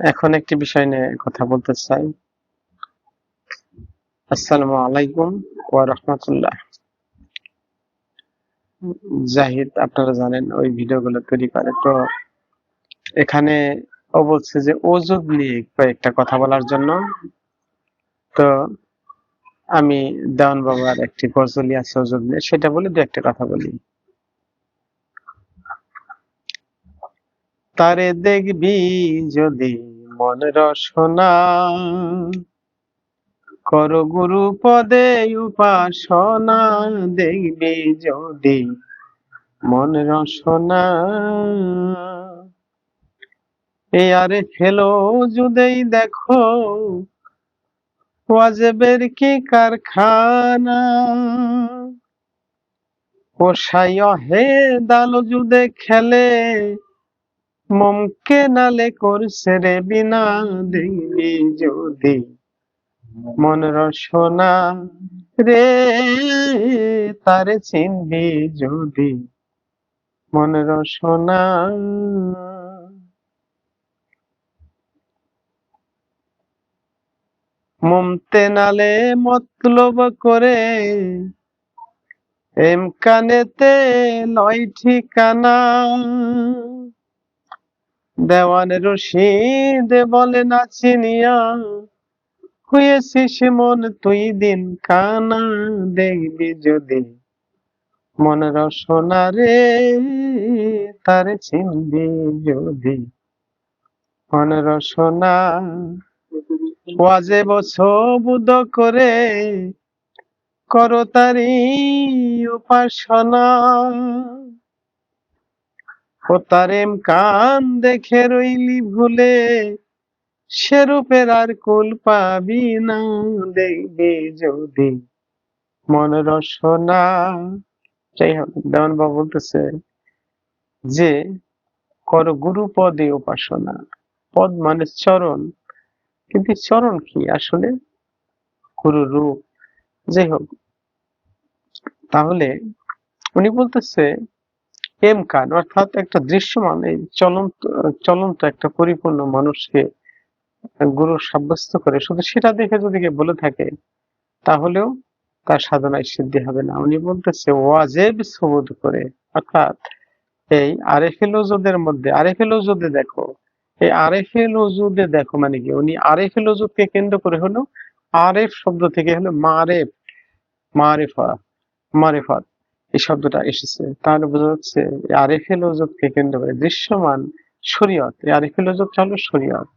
এখন একটি বিষয় নিয়ে কথা বলতে চাই। আসসালামু আলাইকুম ওয়া রাহমাতুল্লাহ। জাহিদ, আপনারা জানেন ওই ভিডিওগুলো তৈরি করে। তো এখানে ও বলছে যে ওজুদ নিয়ে কয়েকটা কথা বলার জন্য। তো আমি দেওয়ান বাবার একটি গজলি আছে ওজুদ নিয়ে, সেটা বলে দু একটা কথা বলি। তারে দেখবি যদি মন রসনা। কর গুরু পদে উপাসনা দেখবি যদি মন রসনা। এ আরে ফেলো যুদেই দেখো, ওয়াজেবের কি কারখানা? ও সাইয় হে দালো যুদে খেলে মমকে নালে করছে বিনা দেখবি যদি। মন রসনা রে তারে চিনবি যদি। মন রসনা মমতে নালে মতলব করে এম কানেতে লয় ঠিকানা। দেওয়ান রশিদ বলে না চিনিয়া হয়েছিস মন, তুই দিন কানা দেখবি যদি মন রসনা রে, তারে চিনবি যদি মন রসনা। ওয়াজে বছবুদ করে করতারি উপাসনা। ও তারেম কান দেখে রইলি ভুলে, সে রূপের আর কুল পাবি না দেখবি যদি মন রসনা। যাই হোক, দেওয়ান বাবু বলতেছে যে, কর গুরু পদে উপাসনা। পদ মানে চরণ। কিন্তু চরণ কি আসলে? গুরু রূপ। যাই হোক, তাহলে উনি বলতেছে এম কান অর্থাৎ একটা দৃশ্যমান, এই চলন্ত চলন্ত একটা পরিপূর্ণ মানুষকে গুরু সাব্যস্ত করে। শুধু সেটা দেখে যদি কেউ বলে থাকে, তাহলেও তার সাধনায় সিদ্ধি হবে না। উনি বলতেছে, ওয়াজেব সবুদ করে। অর্থাৎ এই আরেফেল ওজুদের মধ্যে আরেফেল ওজুদে দেখো, এই আরেফেল ওজুদে দেখো মানে কি? উনি আরেফেল ওজুদকে কেন্দ্র করে হলো, আরেফ শব্দ থেকে হলো মারেফ, মারেফা, মারেফাত। এই শব্দটা এসেছে। তাহলে বোঝা যাচ্ছে আরেফেল ওজুদকে কেন্দ্র করে দৃশ্যমান শরীয়ত, এই আরেফেল ওজুদটা হলো শরীয়ত।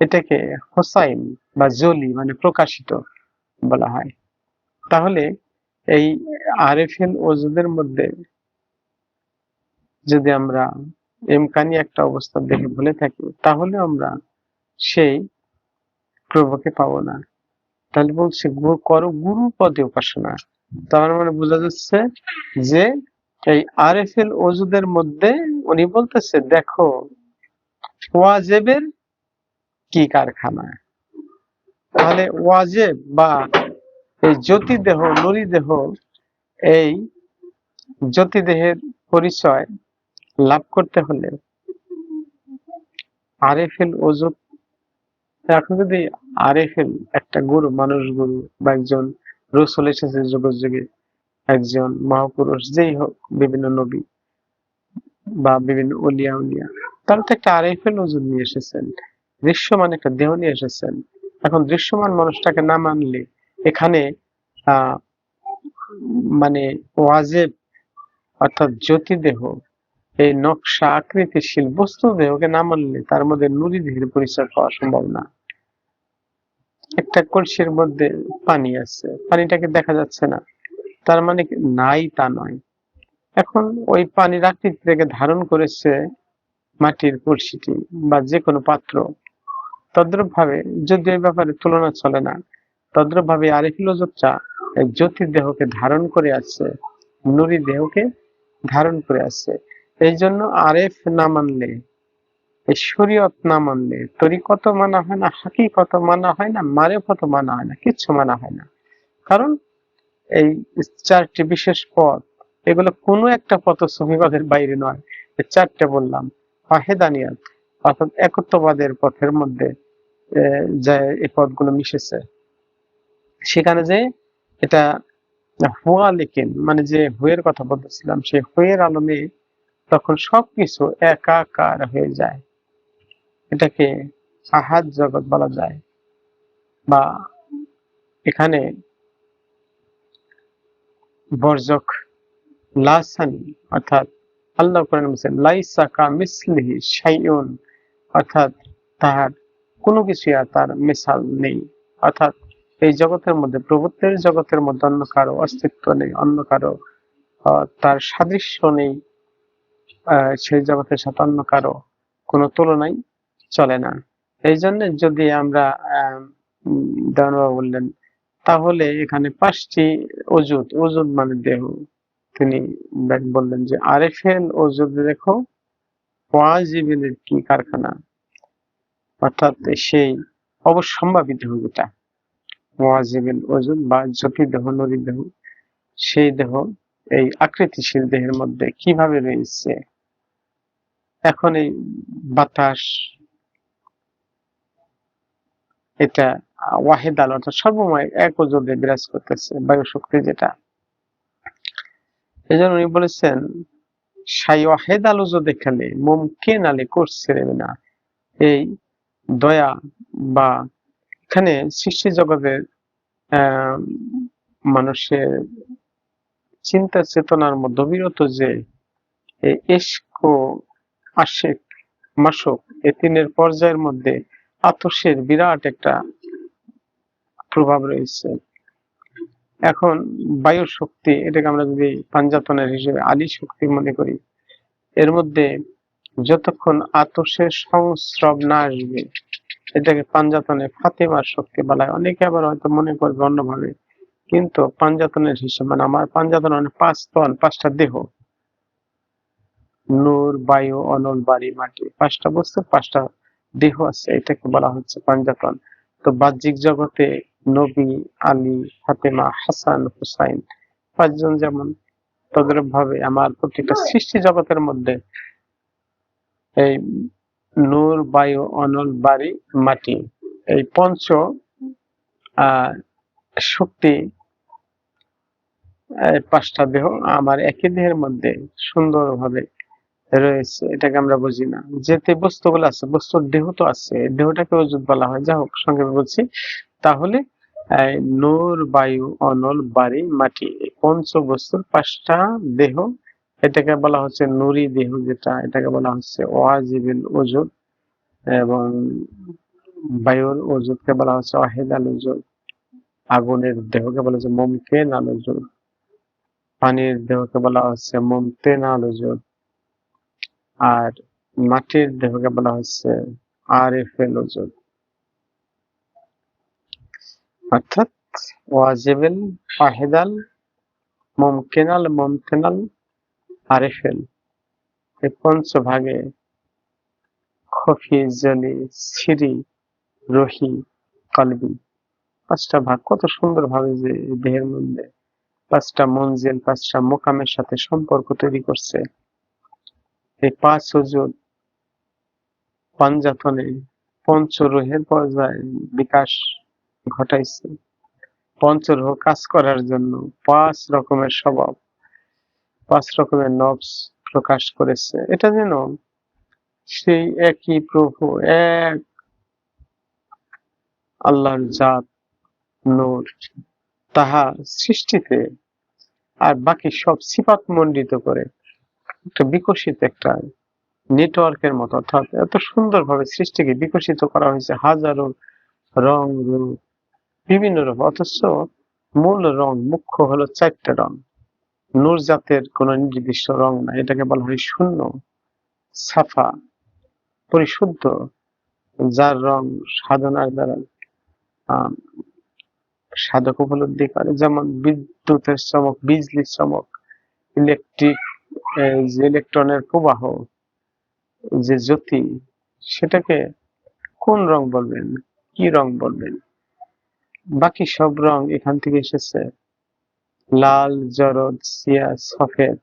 এটাকে হোসাইন বা জলি মানে প্রকাশিত বলা হয়। তাহলে এই আরেফেল ওজুদের মধ্যে যদি আমরা এমকানি একটা অবস্থা দেখে ভুলে থাকি, তাহলে আমরা সেই প্রভুকে পাবো না। তাহলে বলছে গুরু করো গুরু পদে উপাসনা। তার মানে বোঝা যাচ্ছে যে এই আরেফেল ওজুদের মধ্যে উনি বলতেছে, দেখো, ওয়াজেবের কি কারখানা? তাহলে ওয়াজেব বা এই জ্যোতি দেহ নুরি দেহ এই জ্যোতি দেহের পরিচয় লাভ করতে হলে আরেফেল ওজুদ এখন যদি আরেফেল একটা গুরু, মানুষ গুরু বা একজন রসুল এসেছে যুগ একজন মহাপুরুষ, যেই হোক, বিভিন্ন নবী বা বিভিন্ন উলিয়া উলিয়া। তারা তো একটা আরেফেল ওজুদ নিয়ে এসেছেন, দৃশ্যমান একটা দেহ নিয়ে এসেছেন। এখন দৃশ্যমান মানুষটাকে না মানলে এখানে মানে ওয়াজেব অর্থাৎ জ্যোতি দেহ এই নকশা আকৃতিশীল বস্তু দেহকে না মানলে তার মধ্যে নুরি দেহের পরিচয় পাওয়া সম্ভব না একটা কলসির মধ্যে পানি আছে, পানিটাকে দেখা যাচ্ছে না। তার মানে নাই তা নয়। এখন ওই পানির থেকে ধারণ করেছে মাটির কলসিটি বা যে কোনো পাত্র। তদ্রুপ ভাবে যদি এই ব্যাপারে তুলনা চলে না তদ্রুপ ভাবে আরেফিলোজতটা জ্যোতি দেহকে ধারণ করে আছে নুরি দেহকে ধারণ করে আছে। এই জন্য আরেফ না মানলে শরীয়ত না মানলে, তরিকত মানা হয় না, হাকিকত মানা হয় না, মারেফত মানা হয় না, কিচ্ছু মানা হয় না। কারণ এই চারটি বিশেষ পথ এগুলো কোনো একটা পথ সহিবাদের বাইরে নয়। চারটে বললাম হেদানিয়াত অর্থাৎ একত্ববাদের পথের মধ্যে যে এই পথগুলো মিশেছে। সেখানে যে এটা হুয়া লেকেন মানে যে হুয়ের কথা বলতেছিলাম সেই হুয়ের আলমে তখন সবকিছু একাকার হয়ে যায়। এটাকে আহাদ জগৎ বলা যায় বা এখানে বর্জক লাসানি অর্থাৎ আল্লাহ কোরআন বলছেন লাইসা কা মিসলিহি শাইউন, অর্থাৎ তাহার কোনো কিছু আর তার মিসাল নেই। অর্থাৎ এই জগতের মধ্যে, প্রভুত্বের জগতের মধ্যে অন্য কারও অস্তিত্ব নেই, অন্য কারও তার সাদৃশ্য নেই সেই জগতের সাথে অন্য কারও কোনো তুলনাই চলে না। এই জন্য যদি আমরা দেওয়ানবাবু বললেন, তাহলে এখানে পাঁচটি অজুদ অজুদ মানে দেহ। তিনি বললেন যে, আরেফেল অজুদ দেখো, ওয়াজিবিলের কি কারখানা? অর্থাৎ সেই অবশ্যম্ভাবী দেহ যেটা ওয়াজিবিল ওজুদ বা জ্যোতি দেহ, নদী দেহ, সেই দেহ, এই আকৃতিশীল দেহের মধ্যে কীভাবে রয়েছে? এখন এই বাতাস এটা ওয়াহেদ আল অর্থাৎ সর্বময় এক ওজনে বিরাজ করতেছে বায়ু শক্তি যেটা। এই উনি বলেছেন সাই ওয়াহেদ আল ওজো দেখালে মুমকিন আলে করছে না এই দয়া বা এখানে সৃষ্টি জগতের মানুষের চিন্তা চেতনার মধ্যে বিরত যে এস্ক আশেক মাসক এ তিনের পর্যায়ের মধ্যে আতসের বিরাট একটা প্রভাব রয়েছে। এখন বায়ু শক্তি এটাকে আমরা যদি পাঞ্জাতনের হিসেবে আলী শক্তি মনে করি, এর মধ্যে যতক্ষণ আতসের সংস্রব না আসবে, এটাকে পাঞ্জাতনে ফাতেমার শক্তি বলা হয়। অনেকে আবার হয়তো মনে করবে অন্যভাবে, কিন্তু পাঞ্জাতনের হিসেবে মানে আমার পাঞ্জাতন মানে পাঁচ তন, পাঁচটা দেহ। নূর, বায়ু, অনল, বাড়ি, মাটি, পাঁচটা বস্তু, পাঁচটা দেহ আছে, এটাকে বলা হচ্ছে পাঞ্জাতন। তো বাহ্যিক জগতে নবী, আলী, ফাতেমা, হাসান, হুসাইন পাঁচজন যেমন তদ্রুপ ভাবে আমার প্রত্যেকটা সৃষ্টি জগতের মধ্যে এই নূর, বায়ু, অনল, বাড়ি, মাটি, এই পঞ্চ শক্তি পাঁচটা দেহ আমার একই দেহের মধ্যে সুন্দরভাবে রয়েছে, এটাকে আমরা বুঝি না। যেতে বস্তুগুলো আছে, বস্তুর দেহ তো আছে, দেহটাকে ওজুদ বলা হয়। যা হোক, সংক্ষেপে বলছি। তাহলে নূর, বায়ু, অনল, বাড়ি, মাটি পঞ্চ বস্তুর পাঁচটা দেহ, এটাকে বলা হচ্ছে নুরি দেহ যেটা, এটাকে বলা হচ্ছে ওয়াজিবিল ওজুদ এবং বায়ুর ওজুদকে বলা হচ্ছে ওয়াহিদ আল ওজুদ আগুনের দেহকে বলা হচ্ছে মুমকিন আল ওজুদ পানির দেহকে বলা হচ্ছে মুমতেন ওজুদ আর মাটির দেহকে বলা হচ্ছে আরেফেল ওজুদ অর্থাৎ ওয়াজিবিল ওয়াহিদাল মুমকিনাল, মুমতেনাল আরেফেল এই পঞ্চভাগে খফি, জলি, সিরি, রহি, কলবি। পাঁচটা ভাগ, কত সুন্দর ভাবে যে দেহের মধ্যে পাঁচটা মঞ্জিল, পাঁচটা মোকামের সাথে সম্পর্ক তৈরি করছে। এই পাঁচ ওজুদ পাঞ্জাতনে পঞ্চরোহের পর্যায়ে বিকাশ ঘটাইছে। পঞ্চরোহ কাজ করার জন্য পাঁচ রকমের স্বভাব, পাঁচ রকমের নবস প্রকাশ করেছে। এটা যেন সেই একই প্রভু, এক আল্লাহর জাত নূর তাহা সৃষ্টিতে আর বাকি সব সিপাত মণ্ডিত করে। একটা বিকশিত একটা নেটওয়ার্কের মতো, অর্থাৎ এত সুন্দরভাবে সৃষ্টিকে বিকশিত করা হয়েছে। হাজারো রং, রূপ, বিভিন্ন রূপ, অথচ মূল রং, মুখ্য হলো চারটে রং। নূর জাতের কোন নির্দিষ্ট রং না, এটাকে বলা হয় শূন্য, সাফা, পরিশুদ্ধ, যার রং সাধনার দ্বারা সাধক উপলব্ধি করে। যেমন বিদ্যুতের চমক, বিজলির চমক, ইলেকট্রিক যে ইলেকট্রনের প্রবাহ, যে জ্যোতি, সেটাকে কোন রং বলবেন? কি রং বলবেন? বাকি সব রং এখান থেকে এসেছে। লাল, জরদ, সিয়া, সফেদ।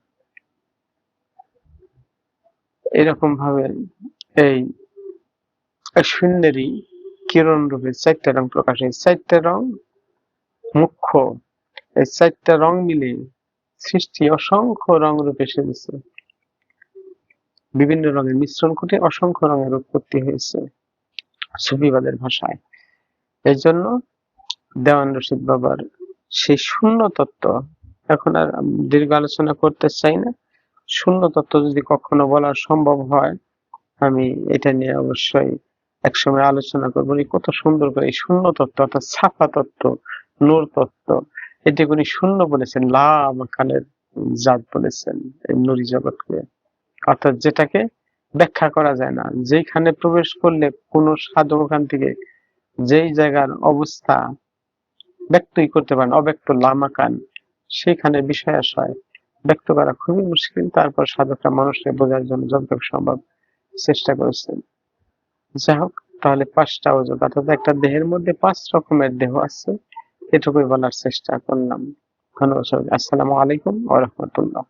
এরকম ভাবে এই এই শূন্যেরই কিরণ রূপে চারটা রং প্রকাশ হয়। চারটা রং মুখ্য। এই চারটা রং মিলে সৃষ্টি অসংখ্য রং রূপে সেজেছে বিভিন্ন রঙের মিশ্রণ ঘটে অসংখ্য রঙের উৎপত্তি হয়েছে সুফিবাদের ভাষায়। এই জন্য দেওয়ান রশিদ বাবার সেই শূন্য তত্ত্ব এখন আর দীর্ঘ আলোচনা করতে চাই না। শূন্য তত্ত্ব যদি কখনো বলা সম্ভব হয়, আমি এটা নিয়ে অবশ্যই একসময় আলোচনা করব। কত সুন্দর করে এই শূন্য তত্ত্ব অর্থাৎ ছাপা তত্ত্ব, নূর তত্ত্ব এটি উনি শূন্য বলেছেন, লা জাত বলেছেন এই নুরি জগৎকে। অর্থাৎ যেটাকে ব্যাখ্যা করা যায় না যেখানে প্রবেশ করলে কোনো সাধক ওখান থেকে যেই জায়গার অবস্থা ব্যক্তই করতে পারেন, অব্যক্ত লামাকান সেখানে বিষয় আশয় ব্যক্ত করা খুবই মুশকিল। তারপর সাধকরা মানুষকে বোঝার জন্য যতটুকু সম্ভব চেষ্টা করেছেন। যাই হোক, তাহলে পাঁচটা ওজন অর্থাৎ একটা দেহের মধ্যে পাঁচ রকমের দেহ আছে। এটুকুই বলার চেষ্টা করলাম ধন্যবাদ। আসসালামু আলাইকুম ওয়া রাহমাতুল্লাহ